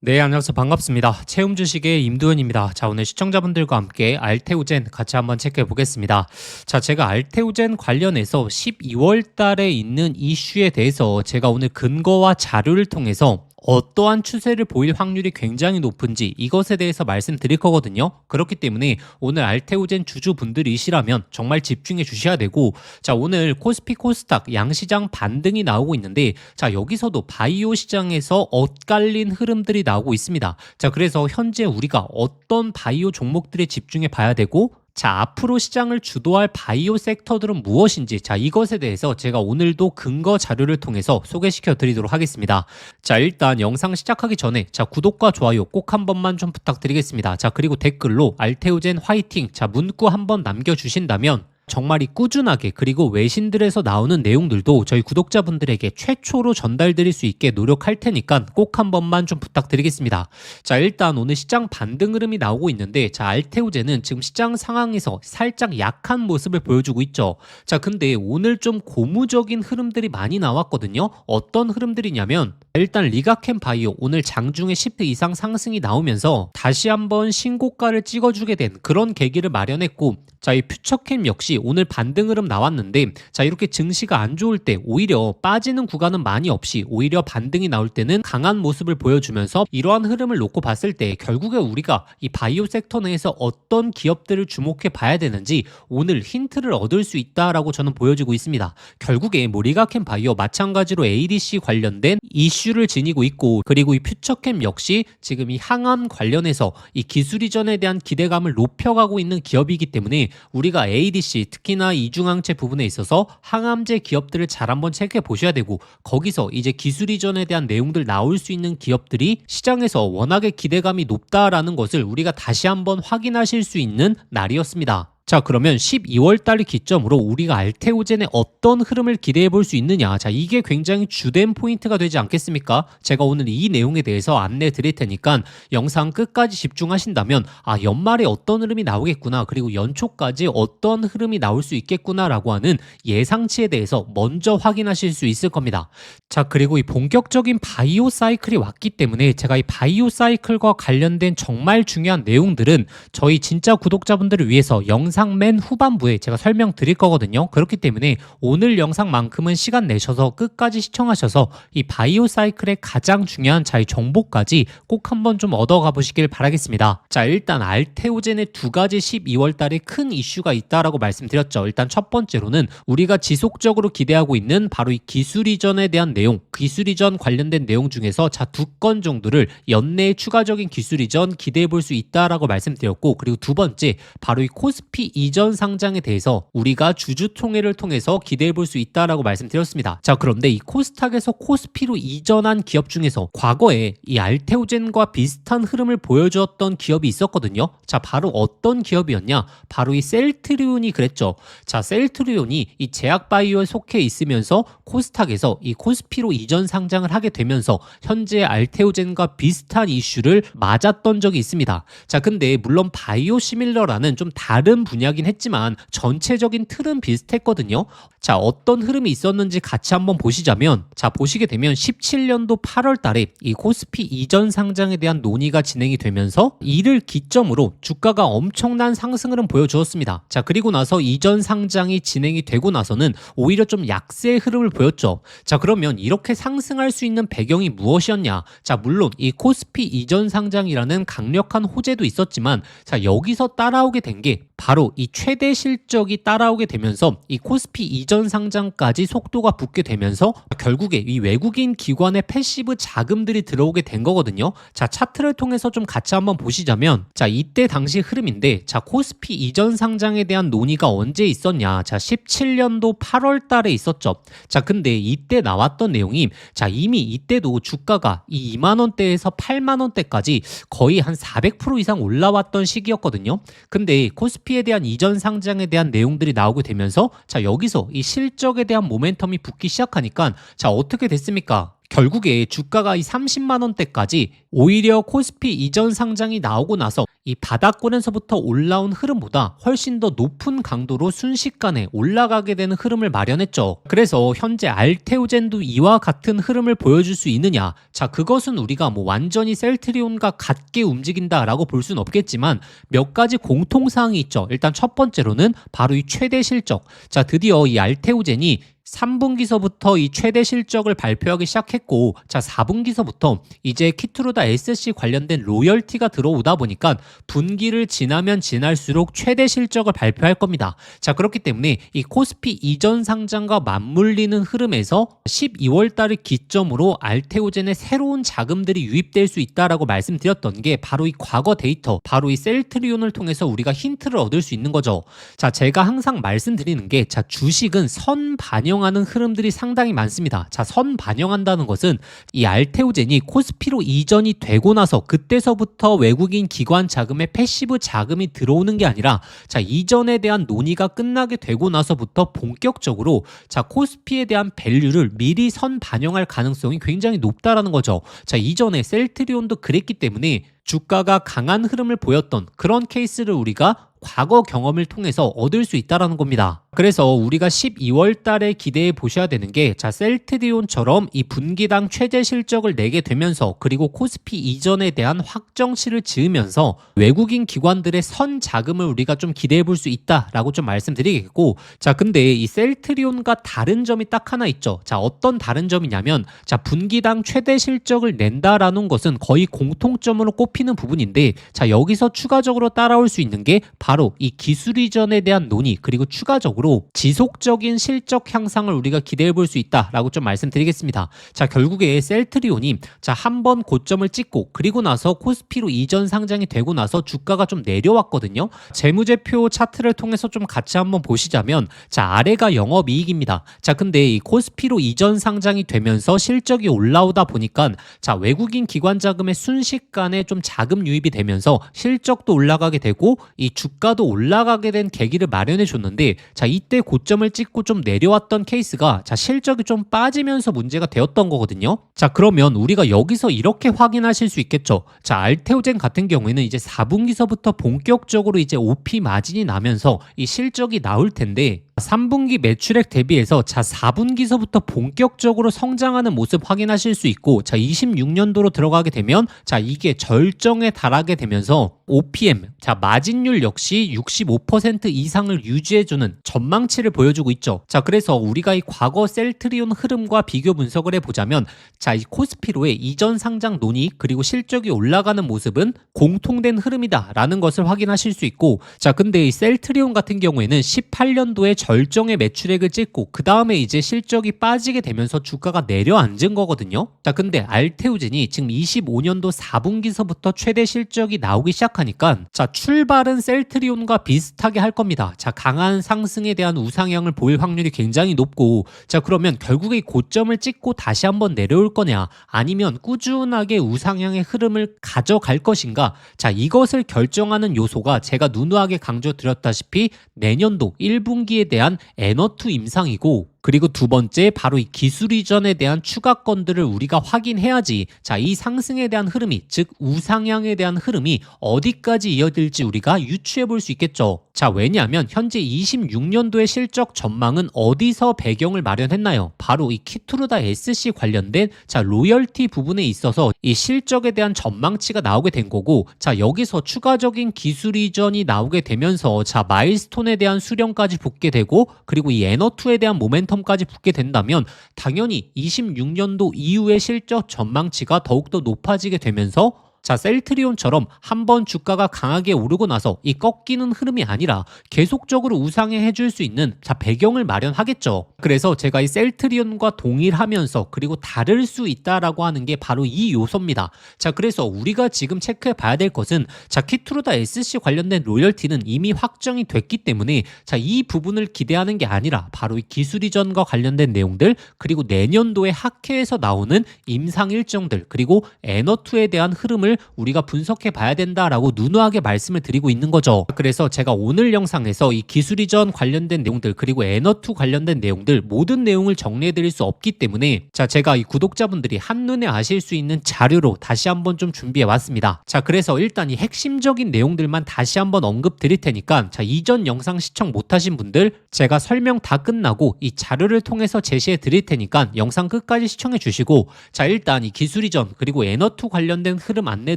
네, 안녕하세요. 반갑습니다. 채움 주식의 임도현입니다. 자, 오늘 시청자분들과 함께 알테우젠 같이 한번 체크해 보겠습니다. 자, 제가 알테우젠 관련해서 12월 달에 있는 이슈에 대해서 제가 오늘 근거와 자료를 통해서 어떠한 추세를 보일 확률이 굉장히 높은지 이것에 대해서 말씀드릴 거거든요. 그렇기 때문에 오늘 알테오젠 주주분들이시라면 정말 집중해 주셔야 되고 자 오늘 코스피 코스닥 양시장 반등이 나오고 있는데 자 여기서도 바이오 시장에서 엇갈린 흐름들이 나오고 있습니다. 자 그래서 현재 우리가 어떤 바이오 종목들에 집중해 봐야 되고 자, 앞으로 시장을 주도할 바이오 섹터들은 무엇인지, 자, 이것에 대해서 제가 오늘도 근거 자료를 통해서 소개시켜 드리도록 하겠습니다. 자, 일단 영상 시작하기 전에, 자, 구독과 좋아요 꼭 한 번만 좀 부탁드리겠습니다. 자, 그리고 댓글로 알테오젠 화이팅, 자, 문구 한 번 남겨주신다면, 정말 이 꾸준하게 그리고 외신들에서 나오는 내용들도 저희 구독자분들에게 최초로 전달드릴 수 있게 노력할 테니까 꼭 한 번만 좀 부탁드리겠습니다. 자, 일단 오늘 시장 반등 흐름이 나오고 있는데 자, 알테오제는 지금 시장 상황에서 살짝 약한 모습을 보여주고 있죠. 자, 근데 오늘 좀 고무적인 흐름들이 많이 나왔거든요. 어떤 흐름들이냐면 일단 리가캠 바이오 오늘 장중에 10% 이상 상승이 나오면서 다시 한번 신고가를 찍어주게 된 그런 계기를 마련했고 자, 이 퓨처캠 역시 오늘 반등 흐름 나왔는데 자, 이렇게 증시가 안 좋을 때 오히려 빠지는 구간은 많이 없이 오히려 반등이 나올 때는 강한 모습을 보여주면서 이러한 흐름을 놓고 봤을 때 결국에 우리가 이 바이오 섹터 내에서 어떤 기업들을 주목해 봐야 되는지 오늘 힌트를 얻을 수 있다라고 저는 보여지고 있습니다. 결국에 뭐 리가캠 바이오 마찬가지로 ADC 관련된 이슈를 지니고 있고 그리고 이 퓨처캠 역시 지금 이 항암 관련해서 이 기술 이전에 대한 기대감을 높여가고 있는 기업이기 때문에 우리가 ADC 특히나 이중항체 부분에 있어서 항암제 기업들을 잘 한번 체크해 보셔야 되고 거기서 이제 기술 이전에 대한 내용들 나올 수 있는 기업들이 시장에서 워낙에 기대감이 높다라는 것을 우리가 다시 한번 확인하실 수 있는 날이었습니다. 자, 그러면 12월 달을 기점으로 우리가 알테오젠의 어떤 흐름을 기대해 볼 수 있느냐. 자, 이게 굉장히 주된 포인트가 되지 않겠습니까? 제가 오늘 이 내용에 대해서 안내 드릴 테니까 영상 끝까지 집중하신다면 아, 연말에 어떤 흐름이 나오겠구나. 그리고 연초까지 어떤 흐름이 나올 수 있겠구나라고 하는 예상치에 대해서 먼저 확인하실 수 있을 겁니다. 자, 그리고 이 본격적인 바이오 사이클이 왔기 때문에 제가 이 바이오 사이클과 관련된 정말 중요한 내용들은 저희 진짜 구독자분들을 위해서 영상 영상 맨 후반부에 제가 설명드릴 거거든요. 그렇기 때문에 오늘 영상만큼은 시간 내셔서 끝까지 시청하셔서 이 바이오 사이클의 가장 중요한 자의 정보까지 꼭 한번 좀 얻어가 보시길 바라겠습니다. 자, 일단 알테오젠의 두 가지 12월 달에 큰 이슈가 있다라고 말씀드렸죠. 일단 첫 번째로는 우리가 지속적으로 기대하고 있는 바로 이 기술 이전에 대한 내용, 기술 이전 관련된 내용 중에서 자 두 건 정도를 연내에 추가적인 기술 이전 기대해 볼 수 있다라고 말씀드렸고 그리고 두 번째 바로 이 코스피 이전 상장에 대해서 우리가 주주 통해를 통해서 기대해 볼 수 있다라고 말씀드렸습니다. 자, 그런데 이 코스닥에서 코스피로 이전한 기업 중에서 과거에 이 알테오젠과 비슷한 흐름을 보여주었던 기업이 있었거든요. 자, 바로 어떤 기업이었냐? 바로 이 셀트리온이 그랬죠. 자, 셀트리온이 이 제약바이오에 속해 있으면서 코스닥에서 이 코스피로 이전 상장을 하게 되면서 현재 알테오젠과 비슷한 이슈를 맞았던 적이 있습니다. 자, 근데 물론 바이오 시밀러라는 좀 다른 분 분야긴 했지만 전체적인 틀은 비슷했거든요. 자, 어떤 흐름이 있었는지 같이 한번 보시자면 자, 보시게 되면 17년도 8월 달에 이 코스피 이전 상장에 대한 논의가 진행이 되면서 이를 기점으로 주가가 엄청난 상승을 보여주었습니다. 자, 그리고 나서 이전 상장이 진행이 되고 나서는 오히려 좀 약세의 흐름을 보였죠. 자, 그러면 이렇게 상승할 수 있는 배경이 무엇이었냐? 자, 물론 이 코스피 이전 상장이라는 강력한 호재도 있었지만 자, 여기서 따라오게 된 게 바로 이 최대 실적이 따라오게 되면서 이 코스피 이전 상장까지 속도가 붙게 되면서 결국에 이 외국인 기관의 패시브 자금들이 들어오게 된 거거든요. 자, 차트를 통해서 좀 같이 한번 보시자면 자, 이때 당시 흐름인데 자, 코스피 이전 상장에 대한 논의가 언제 있었냐? 자, 17년도 8월 달에 있었죠. 자, 근데 이때 나왔던 내용이 자, 이미 이때도 주가가 이 2만 원대에서 8만 원대까지 거의 한 400% 이상 올라왔던 시기였거든요. 근데 코스피에 대한 이전 상장에 대한 내용들이 나오게 되면서 자 여기서 이 실적에 대한 모멘텀이 붙기 시작하니까 자 어떻게 됐습니까? 결국에 주가가 이 30만 원대까지 오히려 코스피 이전 상장이 나오고 나서 이 바닥권에서부터 올라온 흐름보다 훨씬 더 높은 강도로 순식간에 올라가게 되는 흐름을 마련했죠. 그래서 현재 알테오젠도 이와 같은 흐름을 보여줄 수 있느냐? 자, 그것은 우리가 뭐 완전히 셀트리온과 같게 움직인다라고 볼 수는 없겠지만 몇 가지 공통사항이 있죠. 일단 첫 번째로는 바로 이 최대 실적. 자, 드디어 이 알테오젠이 3분기서부터 이 최대 실적을 발표하기 시작했고 자 4분기서부터 이제 키트루다 SC 관련된 로열티가 들어오다 보니까 분기를 지나면 지날수록 최대 실적을 발표할 겁니다. 자 그렇기 때문에 이 코스피 이전 상장과 맞물리는 흐름에서 12월 달을 기점으로 알테오젠의 새로운 자금들이 유입될 수 있다라고 말씀드렸던 게 바로 이 과거 데이터, 바로 이 셀트리온을 통해서 우리가 힌트를 얻을 수 있는 거죠. 자 제가 항상 말씀드리는 게 자 주식은 선 반영 하는 흐름들이 상당히 많습니다. 자 선 반영한다는 것은 이 알테오젠이 코스피로 이전이 되고 나서 그때서부터 외국인 기관 자금의 패시브 자금이 들어오는 게 아니라 자 이전에 대한 논의가 끝나게 되고 나서부터 본격적으로 자 코스피에 대한 밸류를 미리 선 반영할 가능성이 굉장히 높다라는 거죠. 자 이전에 셀트리온도 그랬기 때문에 주가가 강한 흐름을 보였던 그런 케이스를 우리가 과거 경험을 통해서 얻을 수 있다라는 겁니다. 그래서 우리가 12월 달에 기대해 보셔야 되는 게 자, 셀트리온처럼 이 분기당 최대 실적을 내게 되면서 그리고 코스피 이전에 대한 확정치를 지으면서 외국인 기관들의 선 자금을 우리가 좀 기대해 볼 수 있다라고 좀 말씀드리겠고 자, 근데 이 셀트리온과 다른 점이 딱 하나 있죠. 자, 어떤 다른 점이냐면 자, 분기당 최대 실적을 낸다라는 것은 거의 공통점으로 꼽히는 부분인데 자, 여기서 추가적으로 따라올 수 있는 게 바로 이 기술 이전에 대한 논의 그리고 추가적으로 지속적인 실적 향상을 우리가 기대해 볼 수 있다라고 좀 말씀드리겠습니다. 자 결국에 셀트리온이 자 한 번 고점을 찍고 그리고 나서 코스피로 이전 상장이 되고 나서 주가가 좀 내려왔거든요. 재무제표 차트를 통해서 좀 같이 한번 보시자면 자 아래가 영업 이익입니다. 자 근데 이 코스피로 이전 상장이 되면서 실적이 올라오다 보니까 자 외국인 기관 자금의 순식간에 좀 자금 유입이 되면서 실적도 올라가게 되고 이 주가도 올라가게 된 계기를 마련해 줬는데 자 이때 고점을 찍고 좀 내려왔던 케이스가 자 실적이 좀 빠지면서 문제가 되었던 거거든요. 자 그러면 우리가 여기서 이렇게 확인하실 수 있겠죠. 자 알테오젠 같은 경우에는 이제 4분기서부터 본격적으로 이제 OP 마진이 나면서 이 실적이 나올 텐데 3분기 매출액 대비해서 자 4분기서부터 본격적으로 성장하는 모습 확인하실 수 있고 자 26년도로 들어가게 되면 자 이게 절정에 달하게 되면서 OPM 자 마진율 역시 65% 이상을 유지해주는 전망치를 보여주고 있죠. 자 그래서 우리가 이 과거 셀트리온 흐름과 비교 분석을 해보자면 자 이 코스피로의 이전 상장 논의 그리고 실적이 올라가는 모습은 공통된 흐름이다라는 것을 확인하실 수 있고 자 근데 이 셀트리온 같은 경우에는 18년도에 절정의 매출액을 찍고 그 다음에 이제 실적이 빠지게 되면서 주가가 내려앉은 거거든요. 자 근데 알테우진이 지금 25년도 4분기서부터 최대 실적이 나오기 시작하니까 자 출발은 셀트리온과 비슷하게 할 겁니다. 자 강한 상승에 대한 우상향을 보일 확률이 굉장히 높고 자 그러면 결국에 고점을 찍고 다시 한번 내려올 거냐 아니면 꾸준하게 우상향의 흐름을 가져갈 것인가 자 이것을 결정하는 요소가 제가 누누하게 강조드렸다시피 내년도 1분기에 대한 에너투 임상이고 그리고 두 번째 바로 이 기술 이전에 대한 추가 건들을 우리가 확인해야지 자 이 상승에 대한 흐름이 즉 우상향에 대한 흐름이 어디까지 이어질지 우리가 유추해 볼 수 있겠죠. 자 왜냐하면 현재 26년도의 실적 전망은 어디서 배경을 마련했나요? 바로 이 키투르다 SC 관련된 자 로열티 부분에 있어서 이 실적에 대한 전망치가 나오게 된 거고 자 여기서 추가적인 기술 이전이 나오게 되면서 자 마일스톤에 대한 수령까지 붙게 되고 그리고 이 에너투에 대한 모멘텀 까지 붙게 된다면 당연히 26년도 이후의 실적 전망치가 더욱더 높아지게 되면서 자, 셀트리온처럼 한 번 주가가 강하게 오르고 나서 이 꺾이는 흐름이 아니라 계속적으로 우상해 해줄 수 있는 자, 배경을 마련하겠죠. 그래서 제가 이 셀트리온과 동일하면서 그리고 다를 수 있다라고 하는 게 바로 이 요소입니다. 자, 그래서 우리가 지금 체크해 봐야 될 것은 자, 키트루다 SC 관련된 로열티는 이미 확정이 됐기 때문에 자, 이 부분을 기대하는 게 아니라 바로 이 기술 이전과 관련된 내용들 그리고 내년도에 학회에서 나오는 임상 일정들 그리고 에너투에 대한 흐름을 흐름을 우리가 분석해 봐야 된다라고 누누하게 말씀을 드리고 있는 거죠. 그래서 제가 오늘 영상에서 이 기술 이전 관련된 내용들 그리고 에너2 관련된 내용들 모든 내용을 정리해 드릴 수 없기 때문에 자 제가 이 구독자분들이 한눈에 아실 수 있는 자료로 다시 한번 좀 준비해 왔습니다. 자 그래서 일단 이 핵심적인 내용들만 다시 한번 언급 드릴 테니까 자 이전 영상 시청 못 하신 분들 제가 설명 다 끝나고 이 자료를 통해서 제시해 드릴 테니까 영상 끝까지 시청해 주시고 자 일단 이 기술 이전 그리고 에너2 관련된 흐름 안내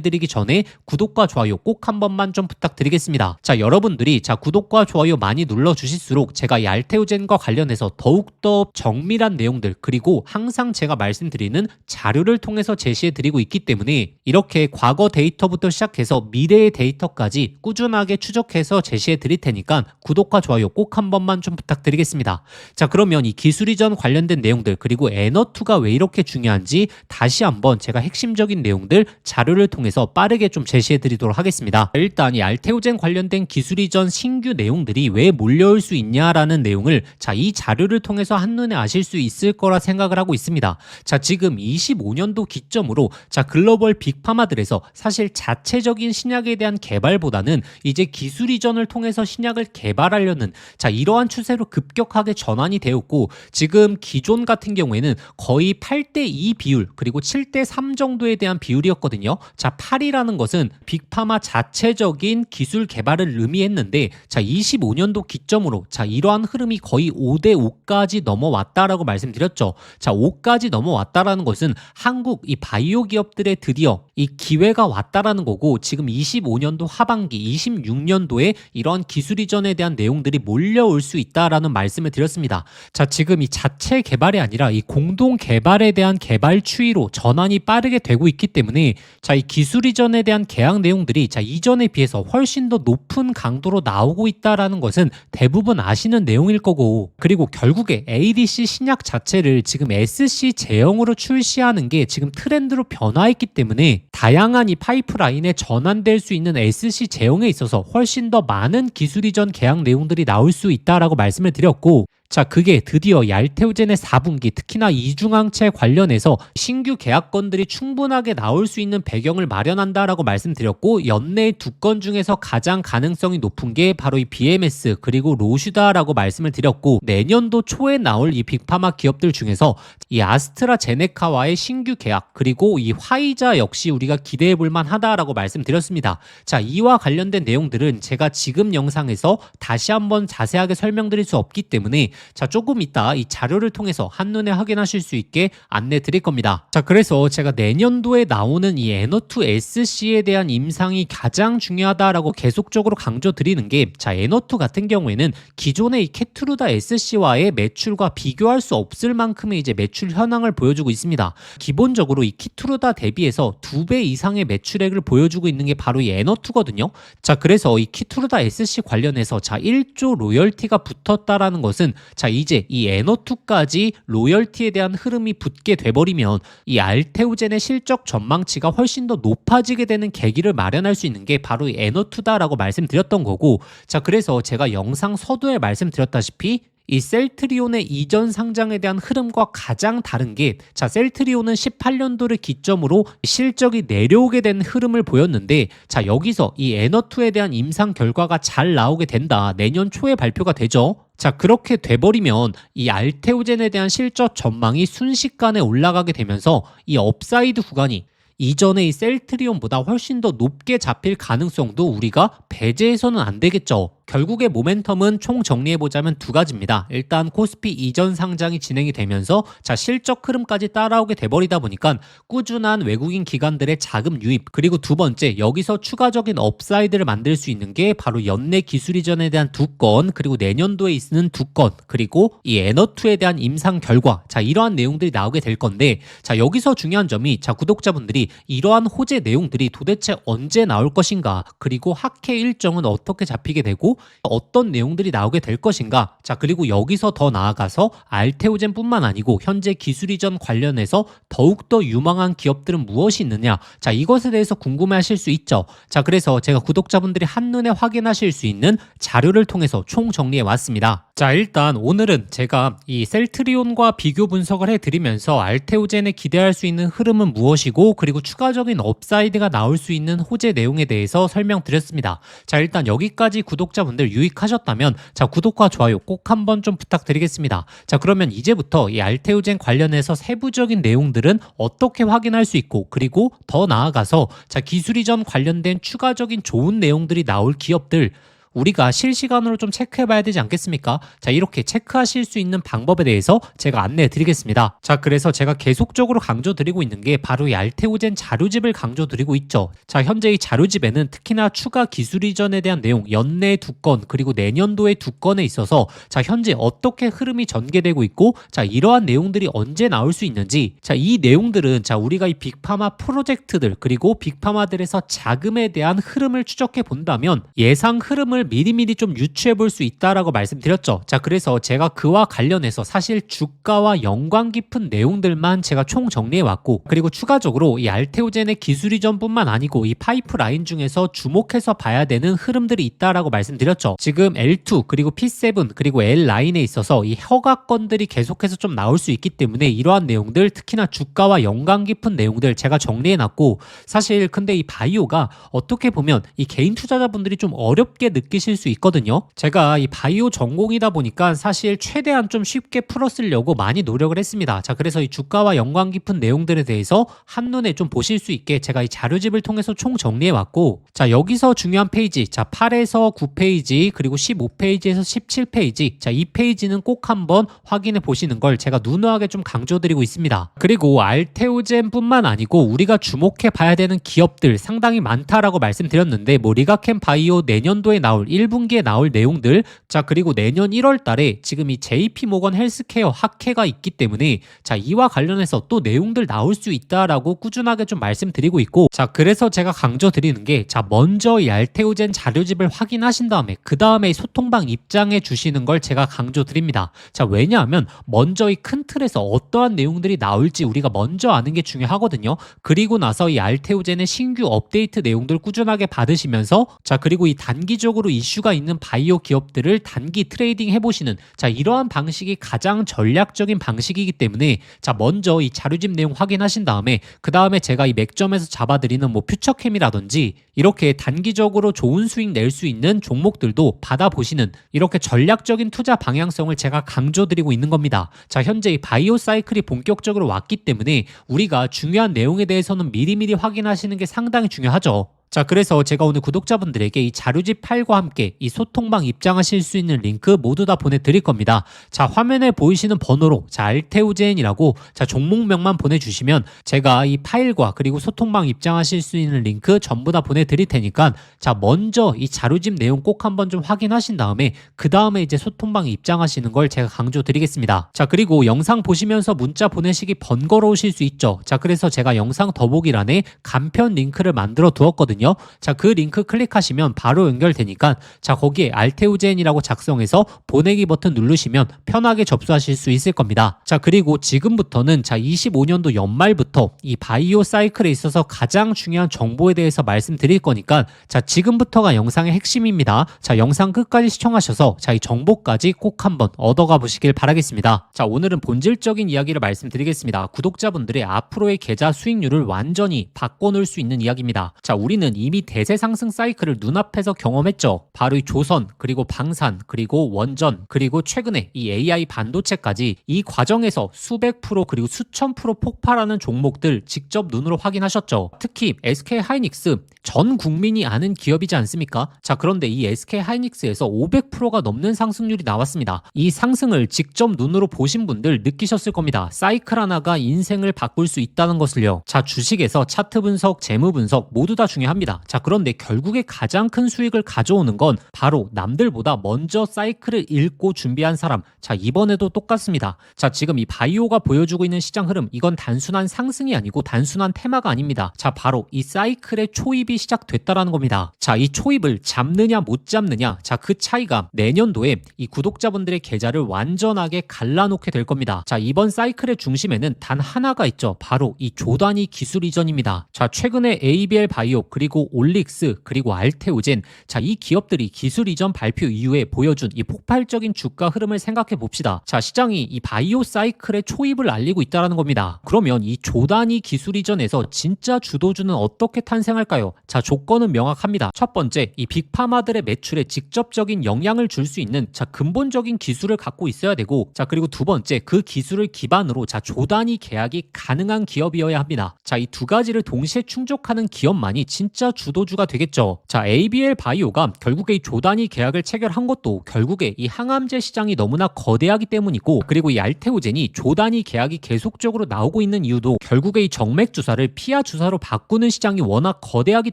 드리기 전에 구독과 좋아요 꼭 한 번만 좀 부탁드리겠습니다. 자 여러분들이 자 구독과 좋아요 많이 눌러 주실수록 제가 이 알테오젠과 관련해서 더욱더 정밀한 내용들 그리고 항상 제가 말씀드리는 자료를 통해서 제시해 드리고 있기 때문에 이렇게 과거 데이터부터 시작해서 미래의 데이터까지 꾸준하게 추적해서 제시해 드릴 테니까 구독과 좋아요 꼭 한 번만 좀 부탁드리겠습니다. 자 그러면 이 기술 이전 관련된 내용들 그리고 에너2가 왜 이렇게 중요한지 다시 한번 제가 핵심적인 내용들 자료를 통해서 빠르게 좀 제시해 드리도록 하겠습니다. 일단 이 알테오젠 관련된 기술 이전 신규 내용들이 왜 몰려올 수 있냐라는 내용을 자 이 자료를 통해서 한눈에 아실 수 있을 거라 생각을 하고 있습니다. 자 지금 25년도 기점으로 자 글로벌 빅파마들에서 사실 자체적인 신약에 대한 개발보다는 이제 기술 이전을 통해서 신약을 개발하려는 자 이러한 추세로 급격하게 전환이 되었고 지금 기존 같은 경우에는 거의 8대 2 비율 그리고 7대 3 정도에 대한 비율이었거든요. 자 8이라는 것은 빅파마 자체적인 기술 개발을 의미했는데 자 25년도 기점으로 자 이러한 흐름이 거의 5대 5까지 넘어왔다라고 말씀드렸죠. 자 5까지 넘어왔다라는 것은 한국 이 바이오 기업들의 드디어 이 기회가 왔다라는 거고 지금 25년도 하반기 26년도에 이러한 기술 이전에 대한 내용들이 몰려올 수 있다라는 말씀을 드렸습니다. 자 지금 이 자체 개발이 아니라 이 공동 개발에 대한 개발 추이로 전환이 빠르게 되고 있기 때문에 자 이 기술 이전에 대한 계약 내용들이 자 이전에 비해서 훨씬 더 높은 강도로 나오고 있다라는 것은 대부분 아시는 내용일 거고 그리고 결국에 ADC 신약 자체를 지금 SC 제형으로 출시하는 게 지금 트렌드로 변화했기 때문에 다양한 이 파이프라인에 전환될 수 있는 SC 제형에 있어서 훨씬 더 많은 기술 이전 계약 내용들이 나올 수 있다라고 말씀을 드렸고 자, 그게 드디어 얄테오젠의 4분기, 특히나 이중항체 관련해서 신규 계약건들이 충분하게 나올 수 있는 배경을 마련한다라고 말씀드렸고, 연내 두 건 중에서 가장 가능성이 높은 게 바로 이 BMS 그리고 로슈다라고 말씀을 드렸고, 내년도 초에 나올 이 빅파마 기업들 중에서 이 아스트라제네카와의 신규 계약, 그리고 이 화이자 역시 우리가 기대해 볼 만하다라고 말씀드렸습니다. 자, 이와 관련된 내용들은 제가 지금 영상에서 다시 한번 자세하게 설명드릴 수 없기 때문에 자, 조금 이따 이 자료를 통해서 한눈에 확인하실 수 있게 안내 드릴 겁니다. 자, 그래서 제가 내년도에 나오는 이 에너2 SC에 대한 임상이 가장 중요하다라고 계속적으로 강조 드리는 게 자, 에너2 같은 경우에는 기존의 이 캐트루다 SC와의 매출과 비교할 수 없을 만큼의 이제 매출 현황을 보여주고 있습니다. 기본적으로 이 키트루다 대비해서 두 배 이상의 매출액을 보여주고 있는 게 바로 이 에너2거든요. 자, 그래서 이 키트루다 SC 관련해서 자, 1조 로열티가 붙었다라는 것은 자 이제 이 에너2까지 로열티에 대한 흐름이 붙게 돼버리면 이 알테오젠의 실적 전망치가 훨씬 더 높아지게 되는 계기를 마련할 수 있는 게 바로 이 에너2다라고 말씀드렸던 거고 자 그래서 제가 영상 서두에 말씀드렸다시피 이 셀트리온의 이전 상장에 대한 흐름과 가장 다른 게, 자, 셀트리온은 18년도를 기점으로 실적이 내려오게 된 흐름을 보였는데, 자, 여기서 이 에너2에 대한 임상 결과가 잘 나오게 된다. 내년 초에 발표가 되죠. 자, 그렇게 돼버리면 이 알테오젠에 대한 실적 전망이 순식간에 올라가게 되면서 이 업사이드 구간이 이전의 이 셀트리온보다 훨씬 더 높게 잡힐 가능성도 우리가 배제해서는 안 되겠죠. 결국의 모멘텀은 총 정리해보자면 두 가지입니다. 일단 코스피 이전 상장이 진행이 되면서 자 실적 흐름까지 따라오게 돼버리다 보니까 꾸준한 외국인 기관들의 자금 유입 그리고 두 번째 여기서 추가적인 업사이드를 만들 수 있는 게 바로 연내 기술 이전에 대한 두 건 그리고 내년도에 있는 두 건 그리고 이 에너2에 대한 임상 결과 자 이러한 내용들이 나오게 될 건데 자 여기서 중요한 점이 자 구독자분들이 이러한 호재 내용들이 도대체 언제 나올 것인가 그리고 학회 일정은 어떻게 잡히게 되고 어떤 내용들이 나오게 될 것인가? 자, 그리고 여기서 더 나아가서 알테오젠뿐만 아니고 현재 기술 이전 관련해서 더욱더 유망한 기업들은 무엇이 있느냐? 자, 이것에 대해서 궁금해 하실 수 있죠. 자, 그래서 제가 구독자분들이 한눈에 확인하실 수 있는 자료를 통해서 총 정리해 왔습니다. 자, 일단 오늘은 제가 이 셀트리온과 비교 분석을 해 드리면서 알테오젠에 기대할 수 있는 흐름은 무엇이고 그리고 추가적인 업사이드가 나올 수 있는 호재 내용에 대해서 설명드렸습니다. 자, 일단 여기까지 구독자 분들 유익하셨다면 자, 구독과 좋아요 꼭 한번 좀 부탁드리겠습니다. 자, 그러면 이제부터 이 알테오젠 관련해서 세부적인 내용들은 어떻게 확인할 수 있고 그리고 더 나아가서 자, 기술 이전 관련된 추가적인 좋은 내용들이 나올 기업들 우리가 실시간으로 좀 체크해 봐야 되지 않겠습니까? 자, 이렇게 체크하실 수 있는 방법에 대해서 제가 안내해 드리겠습니다. 자, 그래서 제가 계속적으로 강조 드리고 있는 게 바로 이 알테오젠 자료집을 강조 드리고 있죠. 자, 현재 이 자료집에는 특히나 추가 기술 이전에 대한 내용, 연내 두 건, 그리고 내년도에 두 건에 있어서 자, 현재 어떻게 흐름이 전개되고 있고 자, 이러한 내용들이 언제 나올 수 있는지 자, 이 내용들은 자, 우리가 이 빅파마 프로젝트들 그리고 빅파마들에서 자금에 대한 흐름을 추적해 본다면 예상 흐름을 미리미리 좀 유추해 볼 수 있다라고 말씀드렸죠. 자, 그래서 제가 그와 관련해서 사실 주가와 연관 깊은 내용들만 제가 총 정리해 왔고 그리고 추가적으로 이 알테오젠의 기술 이전뿐만 아니고 이 파이프라인 중에서 주목해서 봐야 되는 흐름들이 있다라고 말씀드렸죠. 지금 L2 그리고 P7 그리고 L9에 있어서 이 허가건들이 계속해서 좀 나올 수 있기 때문에 이러한 내용들 특히나 주가와 연관 깊은 내용들 제가 정리해 놨고 사실 근데 이 바이오가 어떻게 보면 이 개인 투자자분들이 좀 어렵게 느끼 실 수 있거든요. 제가 이 바이오 전공이다 보니까 사실 최대한 좀 쉽게 풀어쓰려고 많이 노력을 했습니다. 자, 그래서 이 주가와 연관 깊은 내용들에 대해서 한눈에 좀 보실 수 있게 제가 이 자료집을 통해서 총 정리해 왔고 자, 여기서 중요한 페이지 자, 8에서 9페이지 그리고 15페이지에서 17페이지 자, 이 페이지는 꼭 한번 확인해 보시는 걸 제가 누누하게 좀 강조드리고 있습니다. 그리고 알테오젠뿐만 아니고 우리가 주목해 봐야 되는 기업들 상당히 많다라고 말씀드렸는데 뭐 리가캠 바이오 내년도에 나올 1분기에 나올 내용들 자 그리고 내년 1월 달에 지금 이 JP 모건 헬스케어 학회가 있기 때문에 자 이와 관련해서 또 내용들 나올 수 있다라고 꾸준하게 좀 말씀드리고 있고 자 그래서 제가 강조 드리는 게 자 먼저 이 알테오젠 자료집을 확인하신 다음에 그 다음에 소통방 입장해 주시는 걸 제가 강조 드립니다. 자 왜냐하면 먼저 이 큰 틀에서 어떠한 내용들이 나올지 우리가 먼저 아는 게 중요하거든요. 그리고 나서 이 알테오젠의 신규 업데이트 내용들 꾸준하게 받으시면서 자 그리고 이 단기적으로 이슈가 있는 바이오 기업들을 단기 트레이딩 해보시는 자 이러한 방식이 가장 전략적인 방식이기 때문에 자 먼저 이 자료집 내용 확인하신 다음에 그 다음에 제가 이 맥점에서 잡아드리는 뭐 퓨처캠이라든지 이렇게 단기적으로 좋은 수익 낼 수 있는 종목들도 받아보시는 이렇게 전략적인 투자 방향성을 제가 강조드리고 있는 겁니다. 자 현재 이 바이오 사이클이 본격적으로 왔기 때문에 우리가 중요한 내용에 대해서는 미리미리 확인하시는 게 상당히 중요하죠. 자, 그래서 제가 오늘 구독자분들에게 이 자료집 파일과 함께 이 소통방 입장하실 수 있는 링크 모두 다 보내드릴 겁니다. 자, 화면에 보이시는 번호로 자, 알테우젠이라고 자, 종목명만 보내주시면 제가 이 파일과 그리고 소통방 입장하실 수 있는 링크 전부 다 보내드릴 테니까 자, 먼저 이 자료집 내용 꼭 한번 좀 확인하신 다음에 그 다음에 이제 소통방 입장하시는 걸 제가 강조드리겠습니다. 자, 그리고 영상 보시면서 문자 보내시기 번거로우실 수 있죠. 자, 그래서 제가 영상 더보기란에 간편 링크를 만들어 두었거든요. 있거든요. 자, 그 링크 클릭하시면 바로 연결되니까 자, 거기에 알테우젠이라고 작성해서 보내기 버튼 누르시면 편하게 접수하실 수 있을 겁니다. 자, 그리고 지금부터는 자, 25년도 연말부터 이 바이오 사이클에 있어서 가장 중요한 정보에 대해서 말씀드릴 거니까 자, 지금부터가 영상의 핵심입니다. 자, 영상 끝까지 시청하셔서 자, 이 정보까지 꼭 한번 얻어가 보시길 바라겠습니다. 자, 오늘은 본질적인 이야기를 말씀드리겠습니다. 구독자분들의 앞으로의 계좌 수익률을 완전히 바꿔놓을 수 있는 이야기입니다. 자, 우리는 우리는 이미 대세 상승 사이클을 눈앞에서 경험했죠. 바로 이 조선, 그리고 방산, 그리고 원전, 그리고 최근에 이 AI 반도체까지 이 과정에서 수백 프로 그리고 수천 프로 폭발하는 종목들 직접 눈으로 확인하셨죠. 특히 SK 하이닉스 전 국민이 아는 기업이지 않습니까? 자, 그런데 이 SK 하이닉스에서 500%가 넘는 상승률이 나왔습니다. 이 상승을 직접 눈으로 보신 분들 느끼셨을 겁니다. 사이클 하나가 인생을 바꿀 수 있다는 것을요. 자, 주식에서 차트 분석, 재무 분석 모두 다 중요합니다. 합니다. 자, 그런데 결국에 가장 큰 수익을 가져오는 건 바로 남들보다 먼저 사이클을 읽고 준비한 사람. 자, 이번에도 똑같습니다. 자, 지금 이 바이오가 보여주고 있는 시장 흐름, 이건 단순한 상승이 아니고 단순한 테마가 아닙니다. 자, 바로 이 사이클의 초입이 시작됐다라는 겁니다. 자, 이 초입을 잡느냐 못 잡느냐. 자, 그 차이가 내년도에 이 구독자분들의 계좌를 완전하게 갈라놓게 될 겁니다. 자, 이번 사이클의 중심에는 단 하나가 있죠. 바로 이 조단위 기술 이전입니다. 자, 최근에 ABL 바이오 그리고 올릭스 그리고 알테오젠 자, 이 기업들이 기술 이전 발표 이후에 보여준 이 폭발적인 주가 흐름을 생각해 봅시다. 자, 시장이 이 바이오 사이클의 초입을 알리고 있다라는 겁니다. 그러면 이 조단위 기술 이전에서 진짜 주도주는 어떻게 탄생할까요? 자, 조건은 명확합니다. 첫 번째, 이 빅파마들의 매출에 직접적인 영향을 줄 수 있는 자, 근본적인 기술을 갖고 있어야 되고 자, 그리고 두 번째, 그 기술을 기반으로 자, 조단위 계약이 가능한 기업이어야 합니다. 자, 이 두 가지를 동시에 충족하는 기업만이 진짜 주도주가 되겠죠. 자, ABL 바이오가 결국에 이 조단위 계약을 체결한 것도 결국에 이 항암제 시장이 너무나 거대하기 때문이고 그리고 이 알테오젠이 조단위 계약이 계속적으로 나오고 있는 이유도 결국에 이 정맥 주사를 피하 주사로 바꾸는 시장이 워낙 거대하기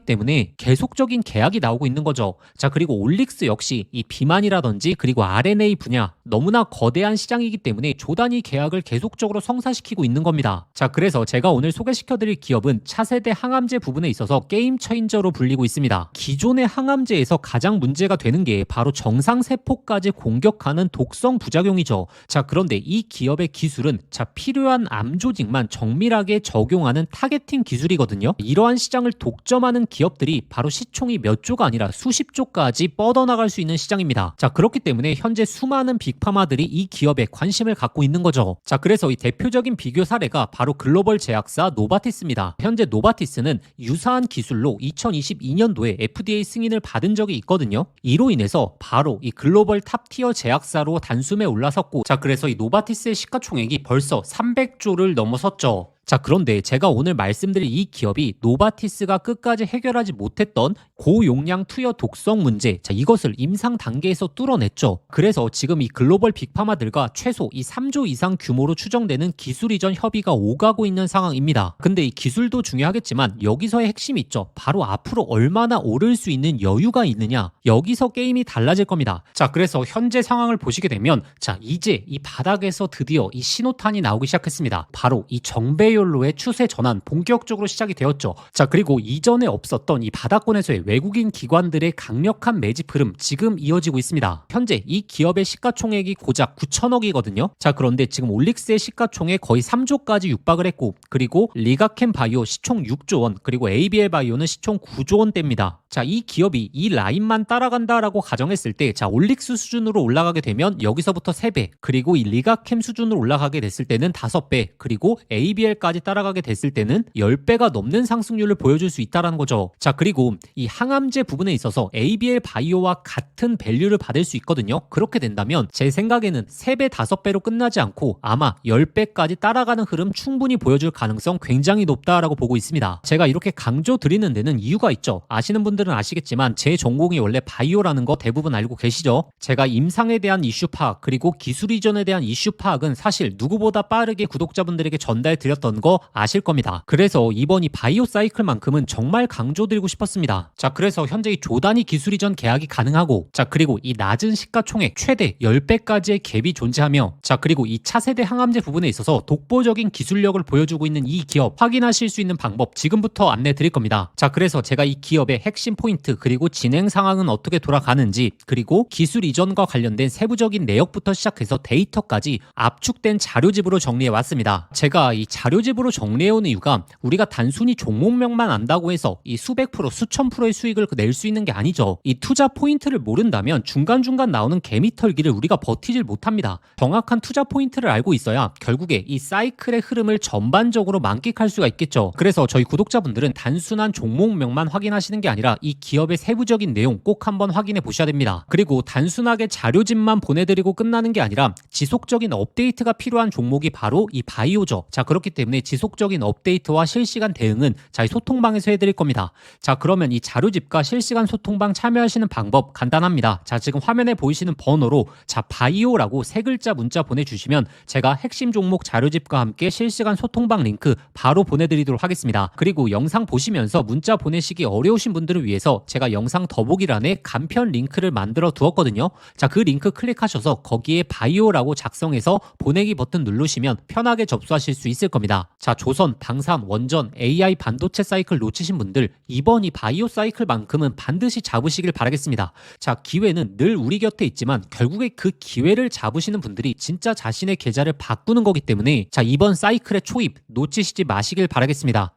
때문에 계속적인 계약이 나오고 있는 거죠. 자, 그리고 올릭스 역시 이 비만이라든지 그리고 RNA 분야 너무나 거대한 시장이기 때문에 조단위 계약을 계속적으로 성사시키고 있는 겁니다. 자, 그래서 제가 오늘 소개시켜드릴 기업은 차세대 항암제 부분에 있어서 게임 체인저로 불리고 있습니다. 기존의 항암제에서 가장 문제가 되는 게 바로 정상 세포까지 공격하는 독성 부작용이죠. 자, 그런데 이 기업의 기술은 자, 필요한 암 조직만 정밀하게 적용하는 타겟팅 기술이거든요. 이러한 시장을 독점하는 기업들이 바로 시총이 몇 조가 아니라 수십 조까지 뻗어나갈 수 있는 시장입니다. 자, 그렇기 때문에 현재 수많은 빅파마들이 이 기업에 관심을 갖고 있는 거죠. 자, 그래서 이 대표적인 비교 사례가 바로 글로벌 제약사 노바티스입니다. 현재 노바티스는 유사한 기술로 2022년도에 FDA 승인을 받은 적이 있거든요. 이로 인해서 바로 이 글로벌 탑티어 제약사로 단숨에 올라섰고 자, 그래서 이 노바티스의 시가총액이 벌써 300조를 넘어섰죠. 자, 그런데 제가 오늘 말씀드릴 이 기업이 노바티스가 끝까지 해결하지 못했던 고용량 투여 독성 문제, 자, 이것을 임상 단계에서 뚫어냈죠. 그래서 지금 이 글로벌 빅파마들과 최소 이 3조 이상 규모로 추정되는 기술 이전 협의가 오가고 있는 상황입니다. 근데 이 기술도 중요하겠지만 여기서의 핵심이 있죠. 바로 앞으로 얼마나 오를 수 있는 여유가 있느냐. 여기서 게임이 달라질 겁니다. 자, 그래서 현재 상황을 보시게 되면 자, 이제 이 바닥에서 드디어 이 신호탄이 나오기 시작했습니다. 바로 이 정배 율 디올로의 추세 전환 본격적으로 시작이 되었죠. 자, 그리고 이전에 없었던 이 바닥권에서의 외국인 기관들의 강력한 매집 흐름 지금 이어지고 있습니다. 현재 이 기업의 시가총액이 고작 9천억이거든요. 자, 그런데 지금 올릭스의 시가총액 거의 3조까지 육박을 했고 그리고 리가캠 바이오 시총 6조 원 그리고 ABL 바이오는 시총 9조 원대입니다. 자, 이 기업이 이 라인만 따라간다라고 가정했을 때 자, 올릭스 수준으로 올라가게 되면 여기서부터 3배 그리고 이 리가캠 수준으로 올라가게 됐을 때는 5배 그리고 ABL까지 까지 따라가게 됐을 때는 10배가 넘는 상승률을 보여줄 수 있다는 거죠. 자, 그리고 이 항암제 부분에 있어서 ABL 바이오와 같은 밸류를 받을 수 있거든요. 그렇게 된다면 제 생각에는 3배, 5배로 끝나지 않고 아마 10배까지 따라가는 흐름 충분히 보여줄 가능성 굉장히 높다라고 보고 있습니다. 제가 이렇게 강조 드리는 데는 이유가 있죠. 아시는 분들 은 아시겠지만 제 전공이 원래 바이오라는 거 대부분 알고 계시죠? 제가 임상에 대한 이슈 파악 그리고 기술 이전에 대한 이슈 파악은 사실 누구보다 빠르게 구독자분들에게 전달 드렸던 거 아실 겁니다. 그래서 이번 이 바이오 사이클만큼은 정말 강조드리고 싶었습니다. 자, 그래서 현재 이 조단위 기술 이전 계약이 가능하고 자, 그리고 이 낮은 시가총액 최대 10배까지의 갭이 존재하며 자, 그리고 이 차세대 항암제 부분에 있어서 독보적인 기술력을 보여주고 있는 이 기업 확인하실 수 있는 방법 지금부터 안내 드릴 겁니다. 자, 그래서 제가 이 기업의 핵심 포인트 그리고 진행 상황은 어떻게 돌아가는지 그리고 기술 이전과 관련된 세부적인 내역부터 시작해서 데이터까지 압축된 자료집으로 정리해 왔습니다. 제가 이 자료집 수집으로 정리해 온 이유가 우리가 단순히 종목명만 안다고 해서 이 수백 프로, 수천 프로의 수익을 낼 수 있는 게 아니죠. 이 투자 포인트를 모른다면 중간중간 나오는 개미털기를 우리가 버티질 못합니다. 정확한 투자 포인트를 알고 있어야 결국에 이 사이클의 흐름을 전반적으로 만끽할 수가 있겠죠. 그래서 저희 구독자분들은 단순한 종목명만 확인하시는 게 아니라 이 기업의 세부적인 내용 꼭 한번 확인해 보셔야 됩니다. 그리고 단순하게 자료집만 보내드리고 끝나는 게 아니라 지속적인 업데이트가 필요한 종목이 바로 이 바이오죠. 자, 그렇기 때문에 지속적인 업데이트와 실시간 대응은 저희 소통방에서 해드릴 겁니다. 자, 그러면 이 자료집과 실시간 소통방 참여하시는 방법 간단합니다. 자, 지금 화면에 보이시는 번호로 자, 바이오라고 세 글자 문자 보내주시면 제가 핵심 종목 자료집과 함께 실시간 소통방 링크 바로 보내드리도록 하겠습니다. 그리고 영상 보시면서 문자 보내시기 어려우신 분들을 위해 위해서 제가 영상 더보기란에 간편 링크를 만들어 두었거든요. 자, 그 링크 클릭하셔서 거기에 바이오라고 작성해서 보내기 버튼 누르시면 편하게 접수하실 수 있을 겁니다. 자, 조선, 방산, 원전, AI 반도체 사이클 놓치신 분들 이번 이 바이오 사이클만큼은 반드시 잡으시길 바라겠습니다. 자, 기회는 늘 우리 곁에 있지만 결국에 그 기회를 잡으시는 분들이 진짜 자신의 계좌를 바꾸는 거기 때문에 자, 이번 사이클의 초입 놓치시지 마시길 바라겠습니다.